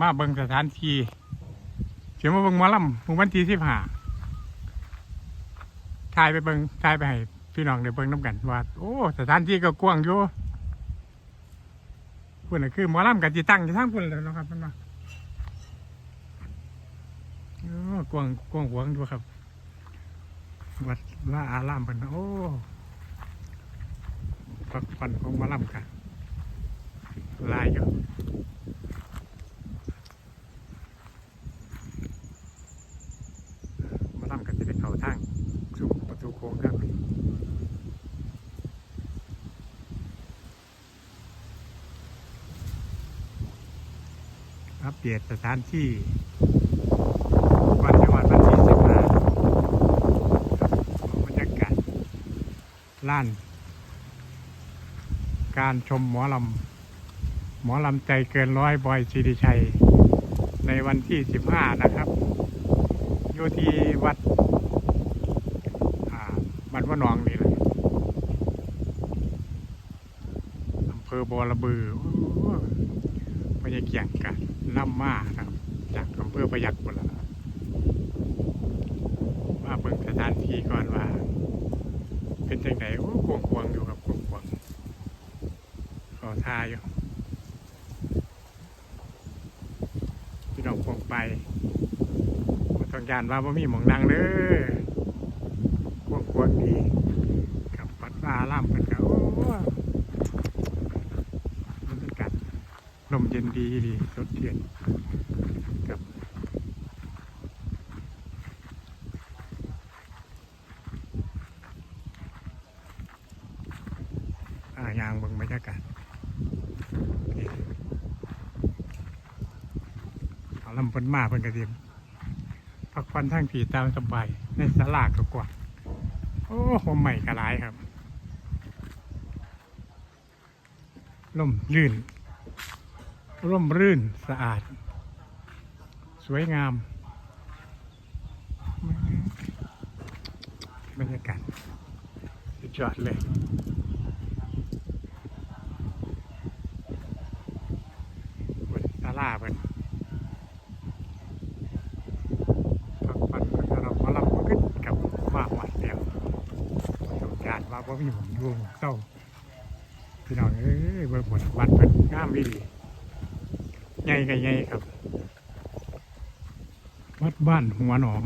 มาเบิงสถานที่เขียมาเบิงมอลำมื้อวันที่สิบห้าถ่ายไปเบิงถ่ายไปให้พี่น้องได้เบิงน้ำกันว่าโอ้สถานที่ก็กว้างอยู่พุ่นน่ะคือหมอลำกันจิตั้งอยู่ทางพุ่นแล้วเนาะครับเพิ่นว่าโอ้กว้างกว้างหวงอยู่ครับ วัดว่าอารามเพิ่นโอ้พักผ่อนของหมอลำกันลายอยู่ มาทำกันจะเป็นเขาทางสู่ประตูโค้งครับ อัปเดตสถานที่วันจังหวัดวันที่สิบห้าบรรยากาศล้าน การชมหมอลำหมอลำใจเกินร้อยบอยสิริชัย ในวันที่สิบห้านะครับอยู่ที่วัดบ้านว่าหนองนี่แหละอำเภอบอระบือโอ้พญาเกียงกัน น้ำมาครับ จากอำเภอพยัคฆ์บุนละมาเบิ่งสถานที่ก่อนว่า เป็นจังไดโอ้กวงกวงๆอยู่ครับกวงกวงๆขอทาอยู่พี่น้องพงไปต้องการว่าบ่มีหมองนังเด้อกวงกวงๆดีกับวัดว่าอารามกันก็โอ้บรรยากาศ ลมเย็นดีดีสดเทียนกับอายางเบงบรรยากาศเอาลำพ้นมาเพิ่นกระเทียมพักผ่อนทางผีตามสบายในสลากก็กว่า โอ้โหใหม่กระไรครับ ล่มลื่น ร่มรื่นสะอาด สวยงาม บรรยากาศสุดยอดเลยบนศาลาเป็นพักผ่อนก็เรามารับขึ้นกับมาหวัดแล้วสงกรารว่าพ่มีผมอยู่เศร้าพี่น้องเอ้ยเบิ่งผลวัดเป็นงามวิลี ใหญ่กับใหญ่ครับ วัดบ้านหัวหนอง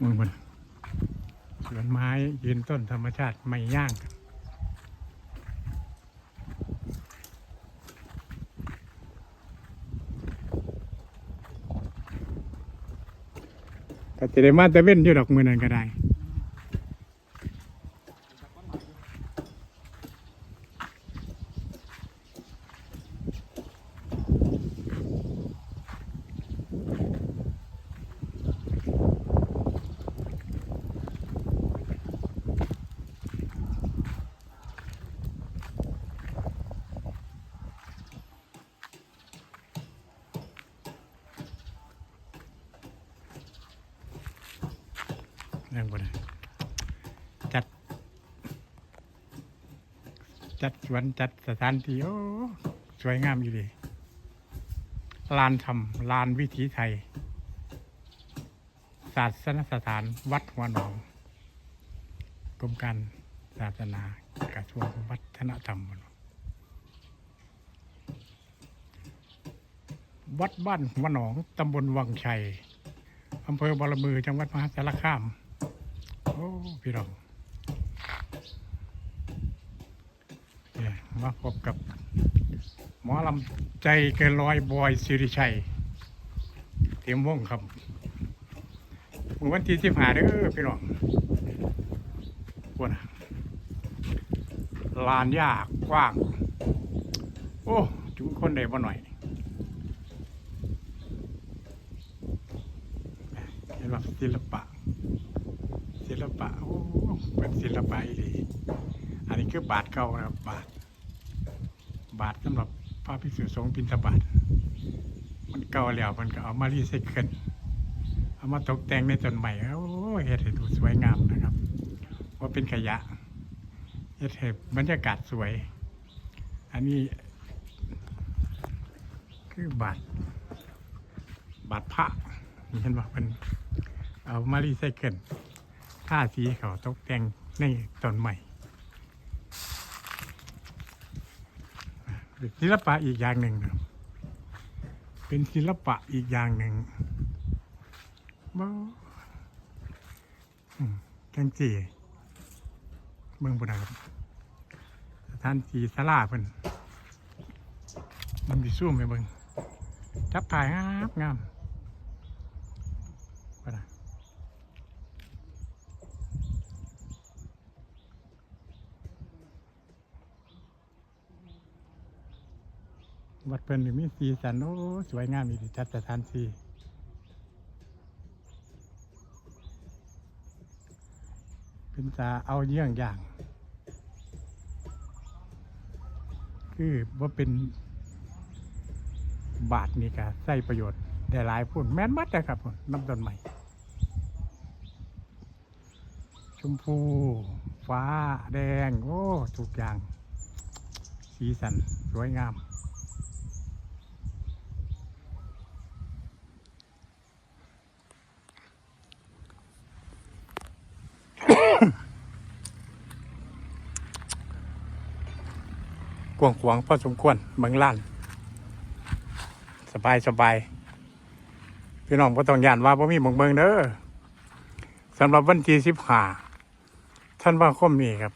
มึงมันสวนไม้ยืนต้นธรรมชาติไม่ย่างก็ จะได้มาแต่เว้นอยู่ดอกมือนั่นก็ได้ นั่งบนจัด จัดสวนจัดสถานที่โอ้สวยงามอยู่ดีลานธรรมลานวิถีไทย ศาสนสถานวัดหัวหนองกรมการศาสนากระทรวงวัฒนธรรม วัดบ้านหัวหนองตำบลวังชัยอำเภอบารมือจังหวัดมหาสารคาม พี่น้องเนี่ยมาพบกับ หมอลำใจเกินร้อยบอยสิริชัยเตรียมวงครับวันที่สิบห้าเด้อพี่น้องปวดลานหญ้ากกว้าง โอ้จุคนได้บ่หน่อยเห็นว่าศิลปะ ศิลปะ โอ้ เป็นศิลปะอีหลีอันนี้ คือบาทเก่านะครับ บาท บาทสำหรับพระภิกษุสงฆ์บิณฑบาตมันเก่าแล้วมันก็เอามารีไซเคิลเอามาตกแต่งในต้นใหม่โอ้เฮ็ดให้ดูสวยงามนะครับว่าเป็นขยะเฮ็ดให้บรรยากาศสวย อันนี้ คือบาทบาทพระนี่เห็นบ่เป็นเอามารีไซเคิลท่าสีเขาตกแต่งในต้นใหม่เป็น ศิลปะอีกอย่างหนึ่งนะเป็นศิลปะอีกอย่างหนึ่งบ่อืมจังจีเมืองบุรีครับสถานจีสลาเพิ่นมันดีสู้ไหมเบิงจับถ่ายงามงามไปนะ วัดเพิ่นนี่มีสีสันโอ้สวยงามอีดีจัดสถานที่เป็นตาเอาเยี่ยงอย่าง คือว่าเป็นบาทนี่ก็ใช้ประโยชน์ได้หลายพุ่นแม่นมัดนะครับพุ่นน้ำต้นใหม่ ชมพู ฟ้าแดง โอ้ ทุกอย่าง สีสัน สวยงาม กวางขวางพอสมควรเมืองล้าน สบายสบายพี่น้องก็ต้องยานว่าพ่มีหมองเมืองเด้อสำหรับวันที่สิบห้าท่านว่าคมนี้ครับ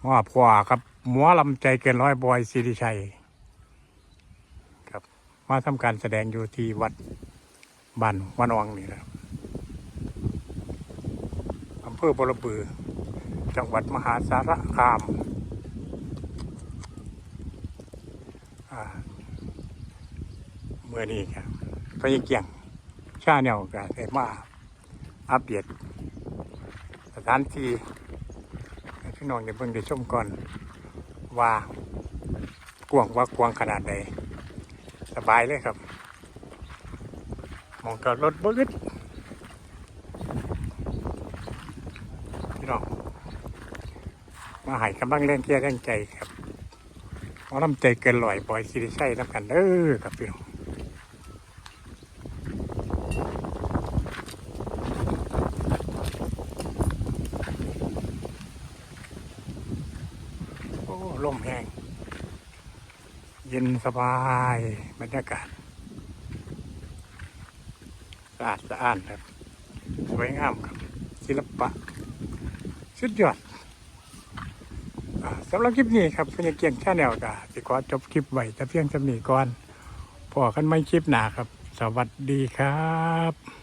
หมอผัวครับหมอลำใจเกินร้อยบอยสิริชัย ครับ มาทำการแสดงอยู่ที่วัดบ้านวันอองนี่นะครับอำเภอบรบือ จังหวัดมหาสารคามอ่า เมื่อนี้ครับพยเกียงชาแนวก็ได้มาอัปเดตสถานที่พี่น้องได้เบิ่งได้ชมก่อนว่ากวางว่ากวางขนาดใดสบายเลยครับ มองกับรถบึ้ดพี่น้องมาหายกำลังเล่นเที่ยวเล่นใจครับหมอลำใจเกินลอยปล่อยสิริชัยน้ำกันเด้อครับพี่น้อง โอ้ลม แห้งเย็นสบายบรรยากาศสะอาดสะอ้านครับสวยงามครับ ศิลปะ สุดยอดสำหรับคลิปนี้ครับเพื่อนเกียงชาแนลกาสิขอจบคลิปไว้แต่เพียงจำนีก่อนพอกันไม่คลิปหนาครับ สวัสดีครับ